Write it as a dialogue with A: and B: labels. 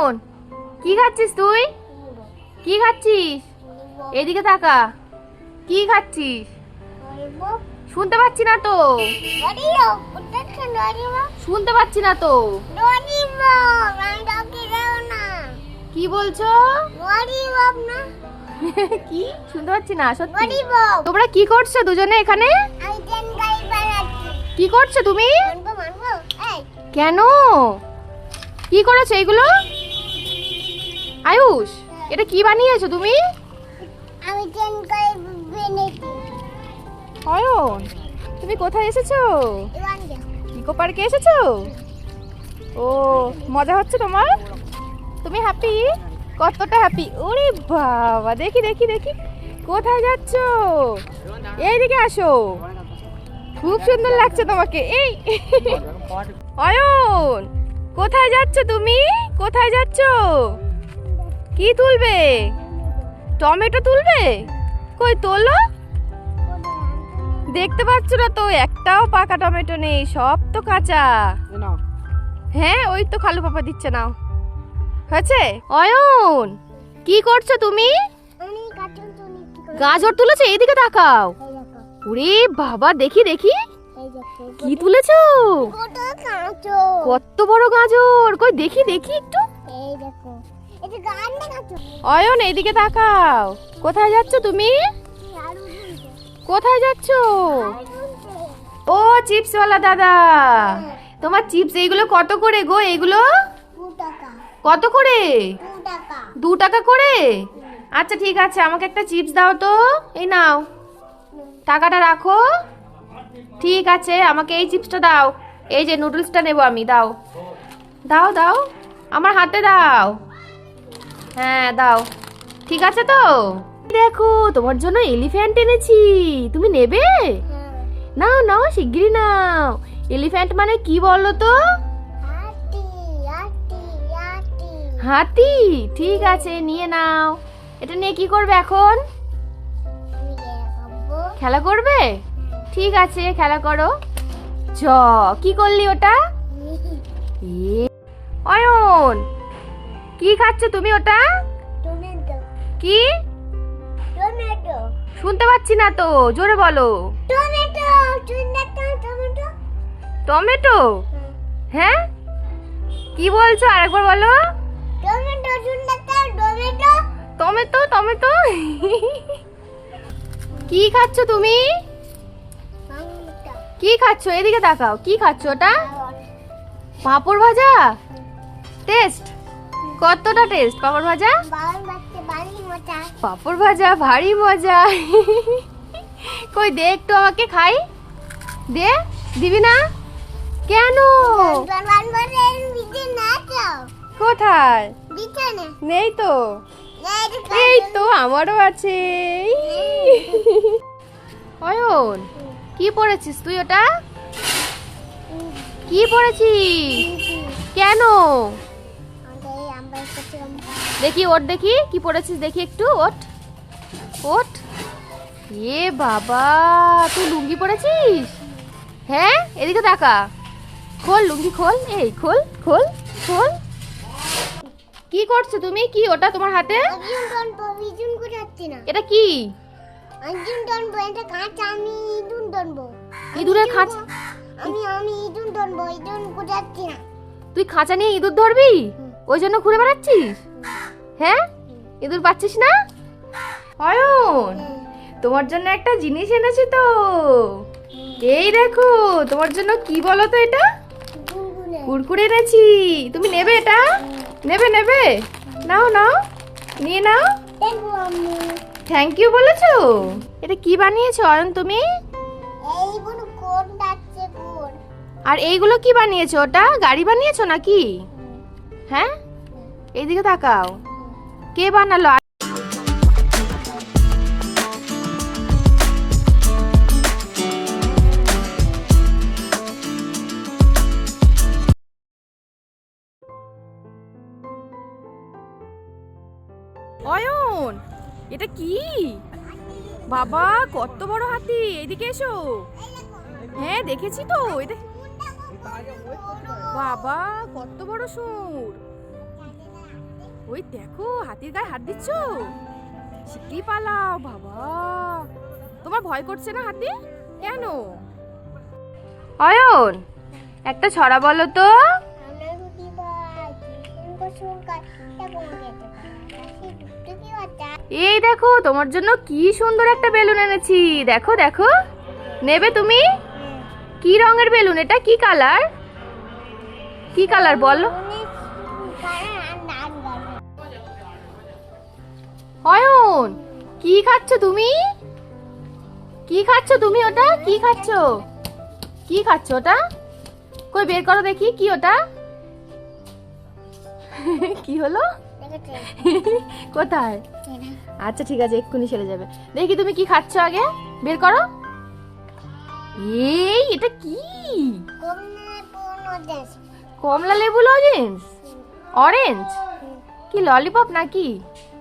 A: অয়ন কি খাচ্ছিস তুই? কি খাচ্ছিস? এদিকে তাকা। কি খাচ্ছিস? শুনতে পাচ্ছি না তো। শুনতে পাচ্ছি না তো। কি বলছো? কি? শুনতে পাচ্ছি না সত্যি? তোমরা কি করছ দুজনে এখানে? কি করছ তুমি? কেন? কি করেছ এগুলো? আয়ুষ এটা কি বানিয়েছো তুমি?
B: আমি ট্রেন করে বেনেছি
A: অয়ন তুমি কোথায় এসেছ? ইকো পার্কে এসেছ? ও মজা হচ্ছে তোমার? তুমি হ্যাপি কতটা হ্যাপি ওরে বাবা দেখি দেখি দেখি। কোথায় যাচ্ছ? এইদিকে আসো। খুব সুন্দর লাগছে তোমাকে। এই অয়ন কোথায় যাচ্ছ তুমি? কোথায় যাচ্ছ? কি তুলবে? টমেটো তুলবে? কই তোলো? দেখতে পাচ্ছ না তো একটাও পাকা টমেটো নেই সব তো কাঁচা। হ্যাঁ ওই তো খালু পাপা দিচ্ছে নাও। হয়েছে? অয়ন কি করছ তুমি? গাজর তুলেছো? এইদিকে তাকাও।
B: এই দেখো
A: ওরে বাবা দেখি দেখি। কি তুলেছো?
B: কত
A: বড় গাজর। কই দেখি দেখি একটু।
B: এই দেখো।
A: অয়ন এইদিকে তাকাও। কোথায় যাচ্ছ তুমি? কোথায় যাচ্ছ? ও চিপসওয়ালা দাদা। তোমার চিপস এইগুলো কত করে গো? এইগুলো? কত করে?
B: দু টাকা
A: করে? আচ্ছা ঠিক আছে আমাকে একটা চিপস দাও তো। এই নাও। টাকাটা রাখো। ঠিক আছে আমাকে এই চিপসটা দাও। এই যে নুডলসটা নেব আমি দাও। দাও দাও। আমার হাতে দাও। হ্যাঁ দাও। ঠিক আছে তো? দেখো তোমার জন্য এলিফ্যান্ট এনেছি। তুমি নেবে? নাও নাও শিগগিরই নাও। এলিফ্যান্ট মানে কি বলো তো?
B: হাতি
A: ঠিক আছে নিয়ে নাও। এটা নিয়ে কি করবে এখন? খেলা করবে? ঠিক আছে খেলা করো। চ কি করলি ওটা? অয়ন! কি খাচ্ছ তুমি ওটা? কি? শুনতে পাচ্ছি না তো জোরে বলো।
B: টমেটো?
A: হ্যাঁ? কি বলছো আরেকবার বলো।
B: টমেটো। টমেটো
A: কি খাচ্ছ তুমি? কি খাচ্ছ? এদিকে তাকাও। কি খাচ্ছ ওটা? পাঁপড় ভাজা? টেস্ট? কতটা টেস্ট পাপড় ভাজা? পাঁপড় ভাজা, ভারী মজা। কই, দে একটু আমাকে খাই। দে, দিবি না? কেন? কোথায়? নেই তো। এই তো, আমারও আছে। অয়ন, কি পড়েছিস তুই ওটা? কি পড়েছিস? কেন? দেখি ওট দেখি কি পড়েছিস দেখি একটু ওট। ওট। এ বাবা তুই লুঙ্গি পড়েছিস? হ্যাঁ এদিকে তাকা খোল লুঙ্গি খোল এই খোল খোল খোল। কি করছ তুমি? কি ওটা তোমার হাতে? এটা কি? ইঁদুরের খাঁচা?
B: আমি আমি না।
A: তুই খাঁচা নিয়ে ইঁদুর ধরবি? ওই জন্য ঘুরে বেড়াচ্ছিস? হ্যাঁ? ইঁদুর পাচ্ছিস না? অয়ন তোমার জন্য একটা জিনিস এনেছি তো। এই দেখো তোমার জন্য কি বলো তো এটা? কুরকুরে এনেছি। তুমি নেবে এটা? নেবে নেবে? নাও নাও। নিয়ে নাও। থ্যাংক ইউ বলেছ? এটা কি বানিয়েছো অয়ন তুমি? আর এইগুলো কি বানিয়েছো? ওটা গাড়ি বানিয়েছো নাকি? হ্যাঁ? এইদিকে তাকাও। কে বানালো? অয়ন, এটা কি? বাবা, কত বড় হাতি এইদিকে এসো। হ্যাঁ দেখেছি তো, এটা বাবা, কত বড় সুর। ওই দেখো হাতির গায়ে হাত দিচ্ছ? শিগগিরই পালাও বাবা। তোমার ভয় করছে না হাতি? কেন? অয়ন একটা ছড়া বলো তো। এই দেখো তোমার জন্য কি সুন্দর একটা বেলুন এনেছি। দেখো দেখো। নেবে তুমি? কি রঙের বেলুন? এটা কি কালার? কি কালার বলো? অয়ন কি খাচ্ছ তুমি? কি খাচ্ছ তুমি ওটা? কি খাচ্ছ? কি খাচ্ছ ওটা? কই বের করো দেখি কি ওটা? কি হলো? কোথায়? আচ্ছা ঠিক আছে এক্ষুনি সেরে যাবে। দেখি তুমি কি খাচ্ছ আগে বের করো। এই এটা কি? কমলা লেবু লজেন্স? অরেঞ্জ? কি ললিপপ নাকি?